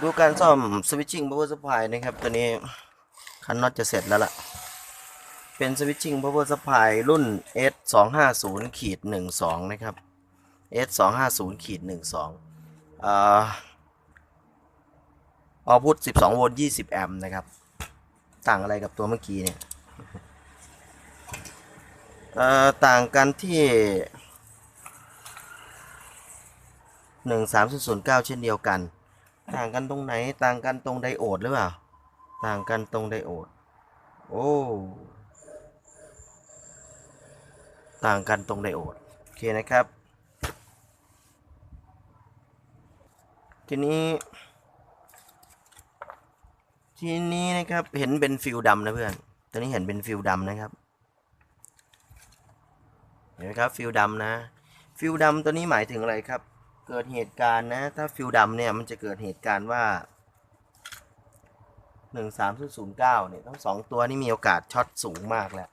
ดูการซ่อมสวิตชิ่ง power supply นะครับ ตัวนี้คันน็อตจะเสร็จแล้วล่ะ เป็นสวิตชิ่ง power supply รุ่น S 2 5 0ขีด12 นะครับ S 2 5 0ขีด12อ่าออพุท12 โวลต์ 20 แอมป์นะครับ ต่างอะไรกับตัวเมื่อกี้เนี่ยเอ่อต่างกันที่1 3 0 9 เช่นเดียวกัน ต่างกันตรงไหน ต่างกันตรงไดโอดหรือเปล่า ต่างกันตรงไดโอด โอ้ ต่างกันตรงไดโอด โอเคนะครับ ทีนี้ ทีนี้นะครับ เห็นเป็นฟิลดำนะเพื่อนตัวนี้เห็นเป็นฟิลดำนะครับ เห็นไหมครับฟิลดำนะ ฟิลดำตัวนี้หมายถึงอะไรครับ เกิดเหตุการณ์นะ ถ้าฟิลดำเนี่ยมันจะเกิดเหตุการณ์ว่า1 3 0 0 9เนี่ยทั้งสองตัวนี่มีโอกาสช็อตสูงมากแหละ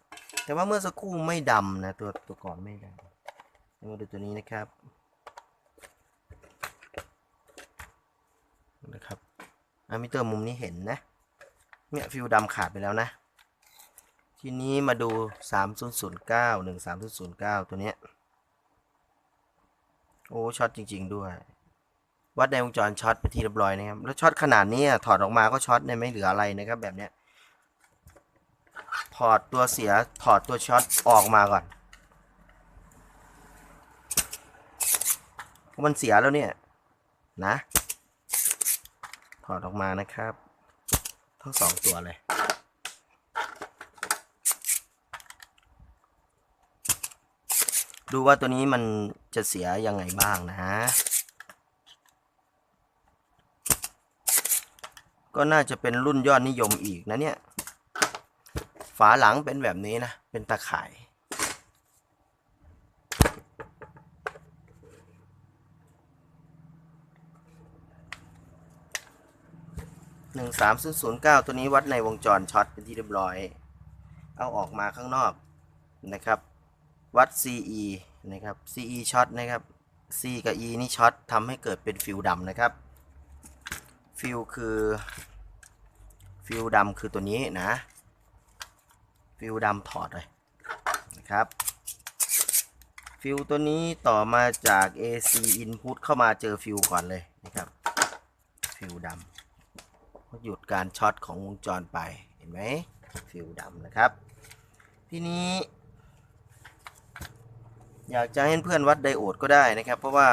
แต่ว่าเมื่อสักครู่ไม่ดำนะตัวตัวก่อนไม่ดำมาดูตัวนี้นะครับนะครับอะมิเตอร์มุมนี้เห็นนะ เนี่ยฟิลดำขาดไปแล้วนะ ทีนี้มาดู 3009 13009 ตัวเนี้ย โอ้ช็อตจริง ๆ ด้วย วัดในวงจรช็อตไปที่เรียบร้อยนะครับ แล้วช็อตขนาดนี้ถอดออกมาก็ช็อตเนี่ยไม่เหลืออะไรนะครับ แบบเนี้ยถอดตัวเสียถอดตัวช็อตออกมาก่อนมันเสียแล้วเนี่ย นะ ถอดออกมานะครับ ทั้งสองตัวเลย ดูว่าตัวนี้มันจะเสียยังไงบ้างนะฮะก็น่าจะเป็นรุ่นยอดนิยมอีกนะเนี่ย ฝาหลังเป็นแบบนี้นะ เป็นตะข่าย หนึ่งสามศูนย์ศูนย์เก้าตัวนี้วัดในวงจรช็อตเป็นที่เรียบร้อย เอาออกมาข้างนอกนะครับวัด CE นะครับ CE ช็อตนะครับ C กับ E นี่ช็อตทำให้เกิดเป็นฟิลดำนะครับ ฟิลคือฟิลดำคือตัวนี้นะ ฟิลดำถอดเลยนะครับ ฟิลตัวนี้ต่อมาจาก AC input เข้ามาเจอฟิลก่อนเลยนะครับ ฟิลดำหยุดการช็อตของวงจรไปเห็นไหมฟิลดำนะครับ ทีนี้ อยากจะให้เพื่อนวัดไดโอดก็ได้นะครับ เพราะว่า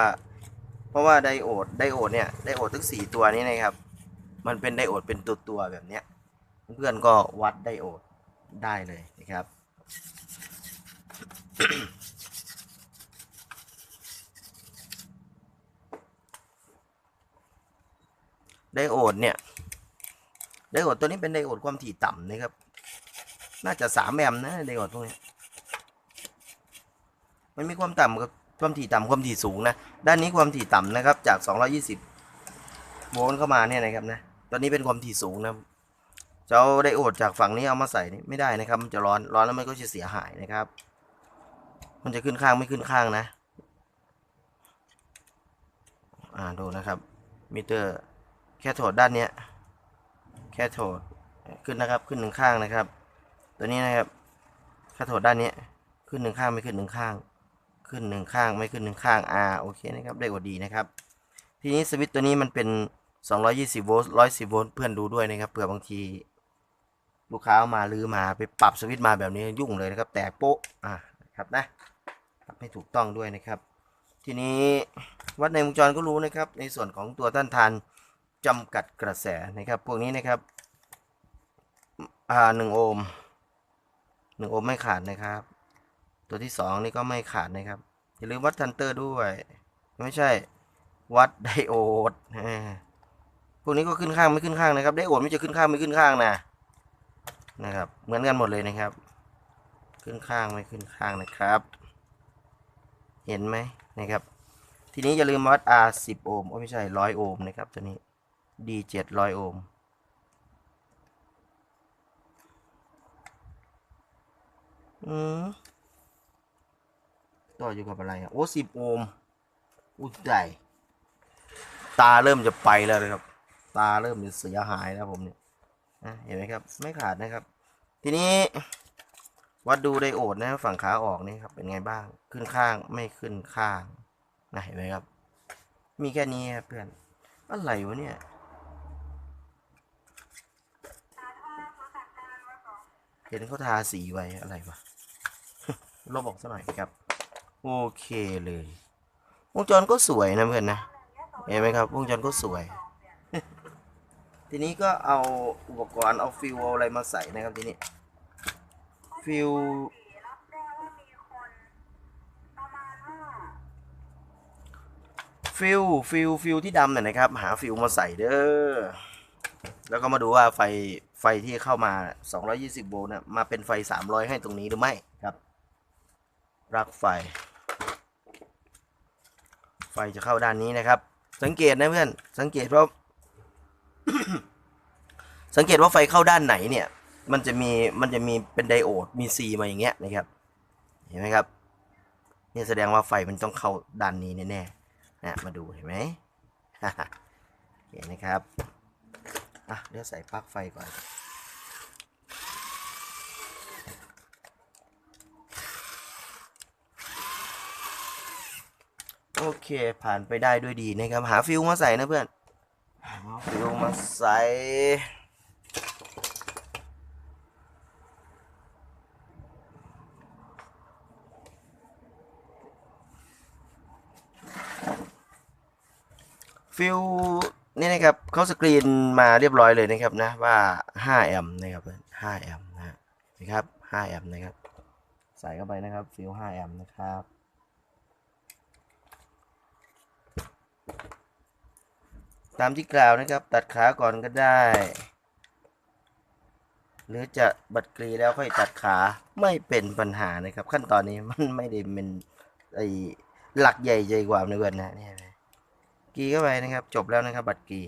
เพราะว่าไดโอดไดโอดเนี่ยไดโอดทั้งสี่ตัวนี้นะครับ มันเป็นไดโอดเป็นตัวตัวแบบเนี้ยเพื่อนก็วัดไดโอดได้เลยนะครับไดโอดเนี่ยไดโอดตัวนี้เป็นไดโอดความถี่ต่ำนะครับ น่าจะสามแอมป์นะไดโอดพวกนี้ มันมีความต่ำกับความถี่ต่ำความถี่สูงนะ ด้านนี้ความถี่ต่ำนะครับ จาก 220 โวลต์เข้ามาเนี่ยนะครับนะ ตอนนี้เป็นความถี่สูงนะจะเอาไดโอดจากฝั่งนี้เอามาใส่นี่ไม่ได้นะครับ มันจะร้อน ร้อนแล้วมันก็จะเสียหายนะครับ มันจะขึ้นข้างไม่ขึ้นข้างนะ อ่าดูนะครับ มิเตอร์แค่โถดด้านเนี้ย แค่โถดขึ้นนะครับ ขึ้นหนึ่งข้างนะครับ ตัวนี้นะครับแค่โถดด้านเนี้ย ขึ้นหนึ่งข้างไม่ขึ้นหนึ่งข้าง ขึ้นหนึ่งข้างไม่ขึ้นหนึ่งข้างอ่าโอเคนะครับได้กว่าดีนะครับ ทีนี้สวิตช์ตัวนี้มันเป็น 220 โวลต์110 โวลต์เพื่อนดูด้วยนะครับเผื่อบางที ลูกค้าเอามาลือมาไปปรับสวิตช์มาแบบนี้ยุ่งเลยนะครับ แตกโป๊ะอ่านะครับนะปรับให้ถูกต้องด้วยนะครับ ทีนี้วัดในวงจรก็รู้นะครับ ในส่วนของตัวต้านทานจำกัดกระแสนะครับพวกนี้นะครับอ่าหนึ่งโอห์มหนึ่งโอห์มไม่ขาดนะครับ ตัวที่สองนี่ก็ไม่ขาดนะครับ อย่าลืมวัดทันเตอร์ด้วย ไม่ใช่วัดไดโอดพวกนี้ก็ขึ้นข้างไม่ขึ้นข้างนะครับไดโอดไม่จะขึ้นข้างไม่ขึ้นข้างนะนะครับ เหมือนกันหมดเลยนะครับ ขึ้นข้างไม่ขึ้นข้างนะครับ เห็นไหมนะครับ ทีนี้อย่าลืมวัด R 10โอห์มโอ้ไม่ใช่100โอห์มนะครับตัวนี้ D 700โอห์มอืม ต่ออยู่กับอะไรโอ้สิบโอห์มอุ้ยใหญ่ตาเริ่มจะไปแล้วนะครับ ตาเริ่มจะเสียหายแล้วผมเนี่ยเห็นไหมครับ ไม่ขาดนะครับ ทีนี้ วัดดูไดโอดนะฝั่งขาออกนี่ครับ เป็นไงบ้างขึ้นข้างไม่ขึ้นข้างนะเห็นไหมครับ มีแค่นี้ครับเพื่อนอะไรวะเนี่ยเห็นเขาทาสีไว้อะไรวะลบออกซะหน่อยครับ โอเคเลยวงจรก็สวยนะเพื่อนนะเห็นไหมครับวงจรก็สวย ทีนี้ก็เอาอุปกรณ์เอาฟิวเอาอะไรมาใส่นะครับทีนี้ฟิวฟิวฟิวฟิวที่ดำหน่ยนะครับ หาฟิวมาใส่เด้อแล้วก็มาดูว่าไฟไฟที่เข้ามา 220 โวลต์นะมาเป็นไฟ 300 ให้ตรงนี้หรือไม่ครับรักไฟ ฟจะเข้าด้านนี้นะครับ สังเกตนะเพื่อน สังเกตเพราะสังเกตว่าไฟเข้าด้านไหนเนี่ย มันจะมีมันจะมีเป็นไดโอดมีซีมาอย่างเงี้ยนะครับ เห็นไหมครับนี่แสดงว่าไฟมันต้องเข้าด้านนี้แน่ๆนะมาดูเห็นไหมเห็นนะครับอะเดี๋ยวใส่ปลั๊กไฟก่อน โอเคผ่านไปได้ด้วยดีนะครับ หาฟิวมาใส่นะเพื่อนหาฟิวมาใส่ฟิวนี่นะครับเขาสกรีนมาเรียบร้อยเลยนะครับนะว่า 5 แอมป์นะครับเพื่อน5แอมป์นะฮะนะครับ5แอมป์นะครับ ใส่เข้าไปนะครับฟิว5แอมป์นะครับ ตามที่กล่าวนะครับ ตัดขาก่อนก็ได้ หรือจะบัดกรีแล้วค่อยตัดขาไม่เป็นปัญหานะครับ ขั้นตอนนี้มันไม่ได้เป็นไอหลักใหญ่ใจกว่าในเวันนะเนี่ยกรีเข้าไปนะครับ จบแล้วนะครับ บัดกรี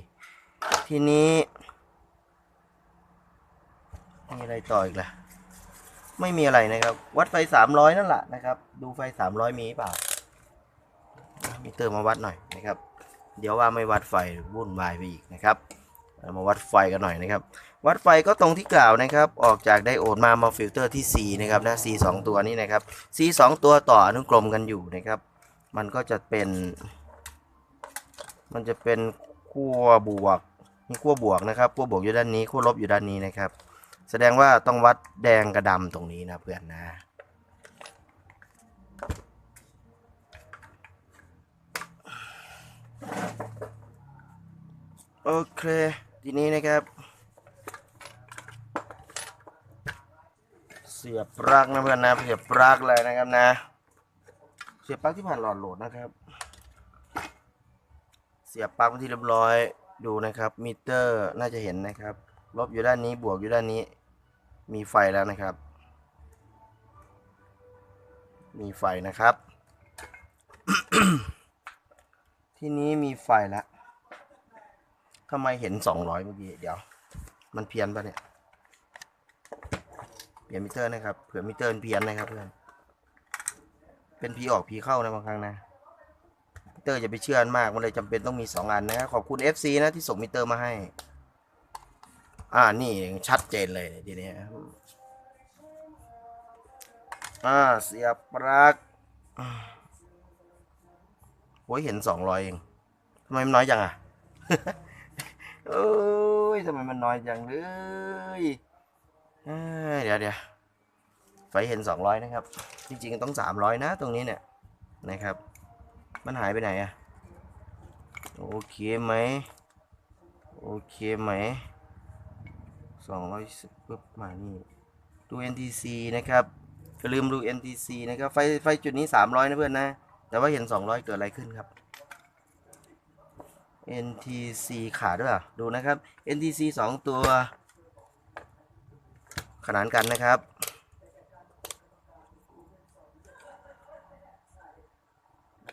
ทีนี้ มีอะไรต่ออีกล่ะ ไม่มีอะไรนะครับ วัดไฟสามร้อยนั่นแหละนะครับ ดูไฟสามร้อยมีเปล่า มีเติมมาวัดหน่อยนะครับ เดี๋ยวว่าไม่วัดไฟวุ่นวายไปอีกนะครับเรามาวัดไฟกันหน่อยนะครับ วัดไฟก็ตรงที่กล่าวนะครับ ออกจากไดโอดมามาฟิลเตอร์ที่ C นะครับนะ C 2 ตัวนี้นะครับ C 2 ตัวต่ออนุกรมกันอยู่นะครับ มันก็จะเป็น มันจะเป็นขั้วบวกนี่ขั้วบวกนะครับขั้วบวกอยู่ด้านนี้ขั้วลบอยู่ด้านนี้นะครับ แสดงว่าต้องวัดแดงกับดำตรงนี้นะเพื่อนนะ โอเค ทีนี้นะครับ เสียบปลั๊กนะเพื่อนนะ เสียบปลั๊กเลยนะครับนะ เสียบปลั๊กที่ผ่านหลอดโหลดนะครับ เสียบปลั๊กที่เรียบร้อย ดูนะครับ มิเตอร์น่าจะเห็นนะครับ ลบอยู่ด้านนี้ บวกอยู่ด้านนี้ มีไฟแล้วนะครับ มีไฟนะครับ ที่นี้มีไฟแล้ว ทำไมเห็นสองร้อยเมื่อกี้ เดี๋ยว มันเพี้ยนปะเนี่ย เปลี่ยนมิเตอร์นะครับ เผื่อมิเตอร์เพี้ยนนะครับเพื่อน เป็นพีออกพีเข้านะบางครั้งนะ มิเตอร์อย่าไปเชื่อมันมาก มันเลยจำเป็นต้องมีสองอันนะ ขอบคุณ FC นะที่ส่งมิเตอร์มาให้ อ่า นี่ชัดเจนเลยทีนี้อ่า เสียบปลั๊กโอ้ยเห็นสองร้อยเอง ทำไมมันน้อยจังอะ เอ้ยทำไมมันน้อยจังเลยเดี๋ยวเดี๋ยวไฟเห็นสองร้อยนะครับ จริงๆ ต้องสามร้อยนะ ตรงนี้เนี่ย นะครับ มันหายไปไหนอะโอเคไหม โอเคไหมสองร้อยสิบปุ๊บมานี่ ดู NTC นะครับอย่าลืมดู NTC นะครับ ไฟ ไฟจุดนี้สามร้อยนะเพื่อนนะ แต่ว่าเห็นสองร้อยเกิดอะไรขึ้นครับ NTC ขาดด้วยเหรอดูนะครับ NTC สองตัว ขนานกันนะครับ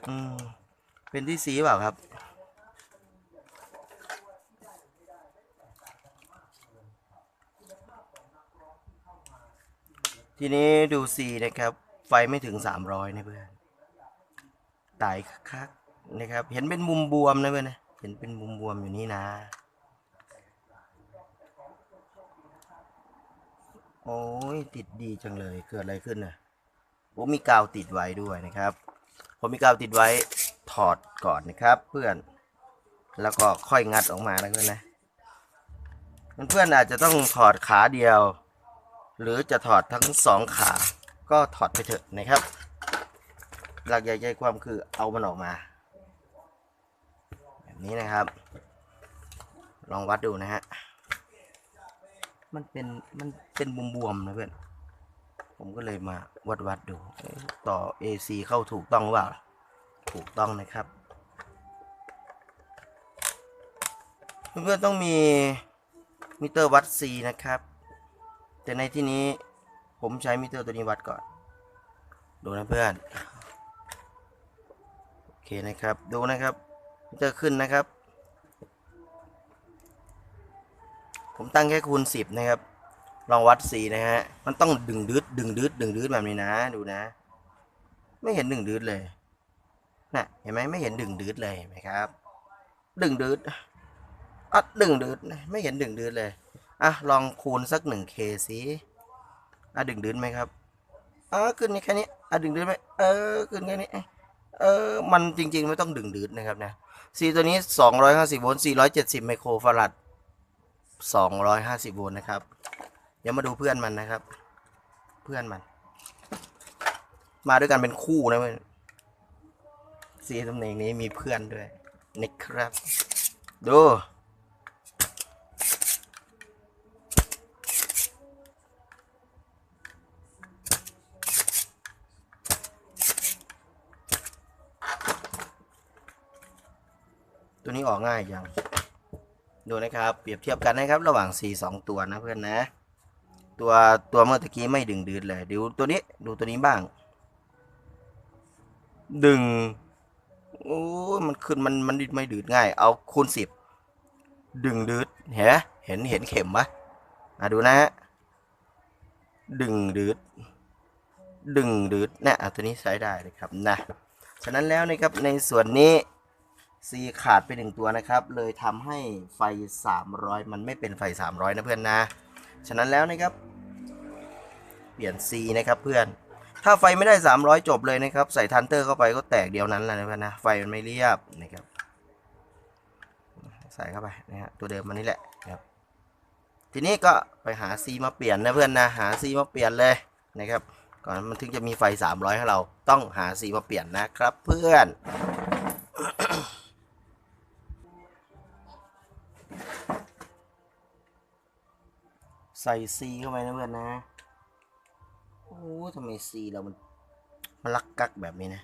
อืม เป็นที่สีเปล่าครับ ทีนี้ดูสีนะครับ ไฟไม่ถึง 300 นะเพื่อน ตายคักนะครับ เห็นเป็นมุมบวมนะเพื่อนนะ เห็นเป็นบวมๆอยู่นี่นะ โอ้ยติดดีจังเลยเกิดอะไรขึ้นน่ะโอ้มีกาวติดไว้ด้วยนะครับผมมีกาวติดไว้ถอดก่อนนะครับ เพื่อน แล้วก็ค่อยงัดออกมานะเพื่นนะเพื่อนอาจจะต้องถอดขาเดียว หรือจะถอดทั้งสองขา ก็ถอดไปเถอะนะครับ หลักใหญ่ๆความคือเอามันออกมา นี้นะครับ ลองวัดดูนะฮะ มันเป็นมันเป็นบวมๆนะเพื่อน ผมก็เลยมาวัดวัดดู ต่อ AC เข้าถูกต้องหรือเปล่า ถูกต้องนะครับ เพื่อนๆต้องมีมิเตอร์วัด C นะครับ แต่ในที่นี้ผมใช้มิเตอร์ตัวนี้วัดก่อน ดูนะเพื่อน โอเคนะครับ ดูนะครับ มิเตอขึ้นนะครับ ผมตั้งแค่คูณสิบนะครับ ลองวัดสีนะฮะ มันต้องดึงดืดดึงดืดดึงดืดแบบนี้นะ ดูนะ ไม่เห็นดึงดืดเลยน่ะเห็นไหมไม่เห็นดึงดืดเลยไหมครับ ดึงดืดอะดึงดืดไม่เห็นดึงดืดเลยอะลองคูณสักหนึ่งเคสิอะดึงดืดไหมครับอะขึ้นนี่แค่นี้อะดึงดืดไหมเออขึ้นแค่นี้ เออ มันจริง ๆ ไม่ต้องดึงดืดนะครับนะสีตัวนี้สองร้อยห้าสิบโวลต์สี่ร้อยเจ็ดสิบไมโครฟาราดสองร้อยห้าสิบโวลต์นะครับ เดี๋ยวมาดูเพื่อนมันนะครับ เพื่อนมัน มาด้วยกันเป็นคู่นะเพื่อนสีตำแหน่งนี้มีเพื่อนด้วยนะครับ ดู ตัวนี้ออกง่ายจัง ดูนะครับ เปรียบเทียบกันนะครับ ระหว่าง C 2 ตัวนะเพื่อนนะ ตัวตัวเมื่อตะกี้ไม่ดึงดืดเลยดูตัวนี้ดูตัวนี้บ้าง ดึงโอ้มันขึ้นมันมันไม่ดืดง่าย เอาคูณสิบดึงดืดเห็นเห็นเห็นเข็มปะอะดูนะฮะดึงดืดดึงดืดเนี่ยอะตัวนี้ใช้ได้เลยครับนะฉะนั้นแล้วนะครับในส่วนนี้ C ขาดไปหนึ่งตัวนะครับ เลยทำให้ไฟ 300 มันไม่เป็นไฟ 300 นะเพื่อนนะ ฉะนั้นแล้วนะครับ เปลี่ยน C นะครับเพื่อน ถ้าไฟไม่ได้ 300 จบเลยนะครับ ใส่ทันเตอร์เข้าไปก็แตกเดียวนั้นแหละนะเพื่อนนะ ไฟมันไม่เรียบนะครับ ใส่เข้าไปนะฮะ ตัวเดิมมันนี่แหละนะครับ ทีนี้ก็ไปหา C มาเปลี่ยนนะเพื่อนนะ หา C มาเปลี่ยนเลยนะครับ ก่อนมันถึงจะมีไฟ 300 ให้เรา ต้องหา C มาเปลี่ยนนะครับ เพื่อน ใส่ซีเข้าไปนะเพื่อนนะ โอ้ทำไมซีเรามันมันลักกักแบบนี้นะ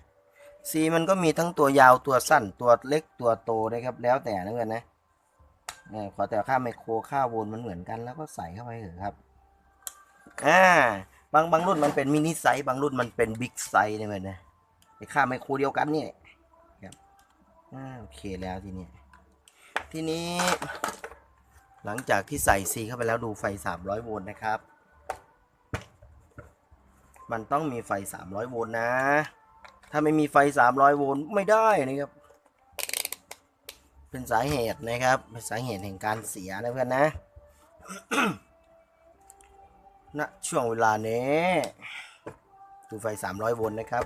ซีมันก็มีทั้งตัวยาวตัวสั้นตัวเล็กตัวโตนะครับ แล้วแต่นะเพื่อนนะเนี่ยขอแต่ค่าไมโครค่าโวลต์มันเหมือนกันแล้วก็ใส่เข้าไปเถอะครับอ่าบางบางรุ่นมันเป็นมินิไซส์บางรุ่นมันเป็นบิ๊กไซส์นี่ยเพื่อนนะไอ้ค่าไมโครเดียวกันนี่ครับอ่าโอเคแล้วทีนี้ทีนี้ หลังจากที่ใส่ C เข้าไปแล้วดูไฟ 300 โวลต์นะครับ มันต้องมีไฟ 300 โวลต์นะ ถ้าไม่มีไฟ 300 โวลต์ไม่ได้นะครับ เป็นสาเหตุนะครับ เป็นสาเหตุแห่งการเสียนะเพื่อนนะณช่วงเวลานี้ดูไฟ 300 โวลต์นะครับ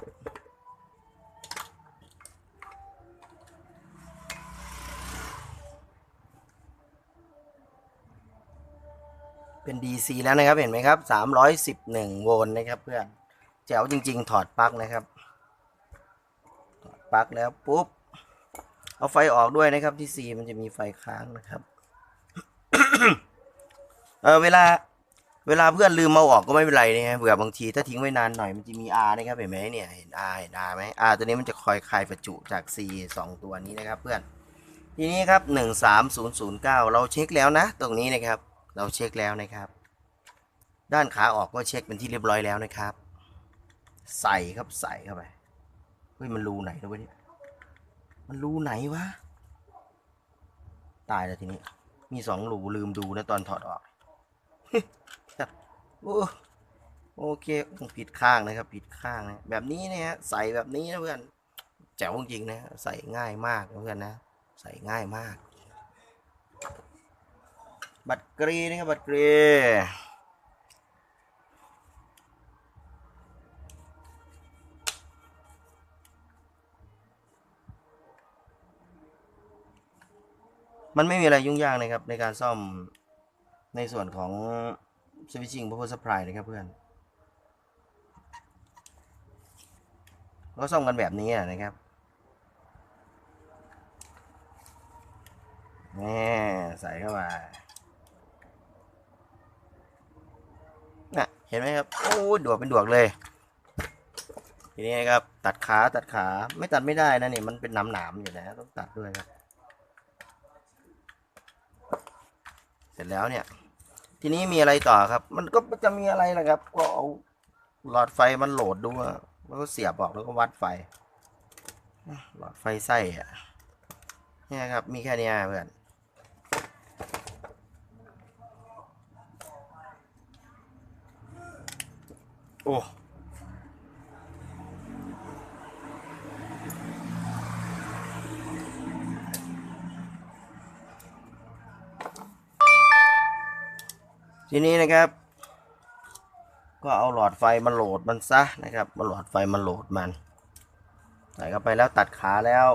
เป็น DC แล้วนะครับเห็นไหมครับ 311 โวลต์นะครับ เพื่อนแจ๋วจริง ๆ ถอดปลั๊กนะครับ ถอดปลั๊กแล้วปุ๊บ เอาไฟออกด้วยนะครับที่ C มันจะมีไฟค้างนะครับ เออเวลาเวลาเพื่อนลืมเอาออกก็ไม่เป็นไรนะครับเผื่อบางทีถ้าทิ้งไว้นานหน่อยมันจะมี R นะครับเห็นไหมเนี่ยเห็น R เห็น R ไหม R ตัวนี้มันจะคอยคายประจุจาก C สองตัวนี้นะครับเพื่อนทีนี้ครับ 13009 เราเช็คแล้วนะ ตรงนี้นะครับ เราเช็คแล้วนะครับ ด้านขาออกก็เช็คเป็นที่เรียบร้อยแล้วนะครับ ใส่ครับใส่เข้าไปเฮ้ยมันรูไหนนะเนี่ยมันรูไหนวะตายแล้วทีนี้ มีสองรูลืมดูนะตอนถอดออกโอ้โอเคผิดข้างนะครับผิดข้างนะแบบนี้นะฮะใส่แบบนี้นะเพื่อนแจ๋วจริงนะใส่ง่ายมากนะเพื่อนนะ ใส่ง่ายมาก บัตรกรีนะครับบัตรกรีมันไม่มีอะไรยุ่งยากนะครับ ในการซ่อมในส่วนของสวิตชิ่งพว w e r supply นะครับเพื่อน ก็ซ่อมกันแบบนี้นะครับนี่ใส่เข้ามา เห็นไหมครับโอ้ดวกเป็นดวกเลยทีนี้ครับ ตัดขาตัดขาไม่ตัดไม่ได้นะนี่มันเป็นหนามหนามๆอยู่นะต้องตัดด้วยครับ เสร็จแล้วเนี่ย ทีนี้มีอะไรต่อครับ มันก็จะมีอะไรล่ะครับ ก็เอาหลอดไฟมันโหลดดูอะแล้วก็เสียบออกแล้วก็วัดไฟ หลอดไฟไส้อะนี่ครับ มีแค่เนี้ยเพื่อน โอ้ทีนี้นะครับ ก็เอาหลอดไฟมาโหลดมันซะนะครับมาหลอดไฟมาโหลดมันใส่เข้าไปแล้วตัดขาแล้ว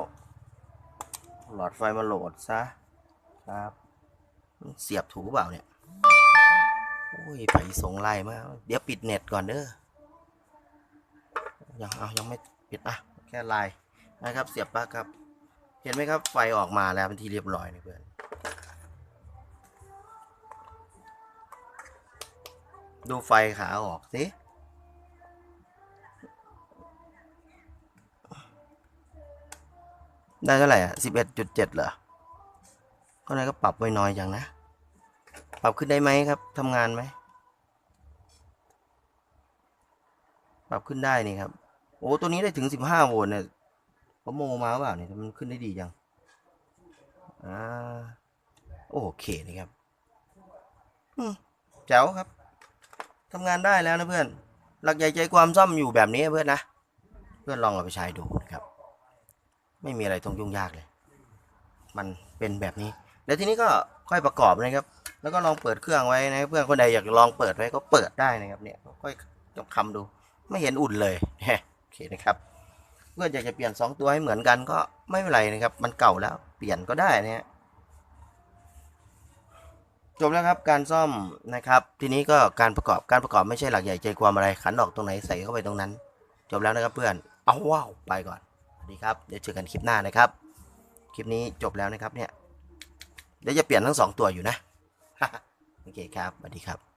หลอดไฟมาโหลดซะครับ เสียบถูกเปล่าเนี่ย โอ้ยไปส่งไล่มาก เดี๋ยวปิดเน็ตก่อนเด้อ ยังเอายังไม่ปิดอะแค่ไลน์นะครับ เสียบปลั๊กครับ เห็นไหมครับไฟออกมาแล้วเป็นที่เรียบร้อยนะเพื่อนดูไฟขาออกสิได้เท่าไหร่อะสิบเอ็ดจุดเจ็ดเหรอก็นายก็ปรับไว้น้อยอย่างนะ ปรับขึ้นได้ไหมครับทำงานไหม ปรับขึ้นได้นี่ครับ โอ้ตัวนี้ได้ถึงสิบห้าโวลต์เนี่ยเขาโมมาเปล่าเนี่ยมันขึ้นได้ดีจังอ่าโอเคนี่ครับแจ๋วครับทำงานได้แล้วนะเพื่อน หลักใหญ่ใจความซ่อมอยู่แบบนี้เพื่อนนะ เพื่อนลองเอาไปใช้ดูนะครับ ไม่มีอะไรต้องยุ่งยากเลย มันเป็นแบบนี้ แล้วทีนี้ก็ค่อยประกอบนะครับ แล้วก็ลองเปิดเครื่องไว้นะ เพื่อนคนใดอยากลองเปิดไว้ก็เปิดได้นะครับ เนี่ย ค่อยยกคำดู ไม่เห็นอุ่นเลย เคนะครับ เพื่ออยากจะเปลี่ยนสองตัวให้เหมือนกันก็ไม่เป็นไรนะครับ มันเก่าแล้วเปลี่ยนก็ได้นะฮะจบแล้วครับการซ่อมนะครับ ทีนี้ก็การประกอบการประกอบไม่ใช่หลักใหญ่ใจความอะไรขันออกตรงไหนใส่เข้าไปตรงนั้น จบแล้วนะครับเพื่อนเอาว้าวไปก่อนสวัสดีครับเดี๋ยวเจอกันคลิปหน้านะครับ คลิปนี้จบแล้วนะครับเนี่ยเดี๋ยวจะเปลี่ยนทั้งสองตัวอยู่นะโอเคครับสวัสดีครับ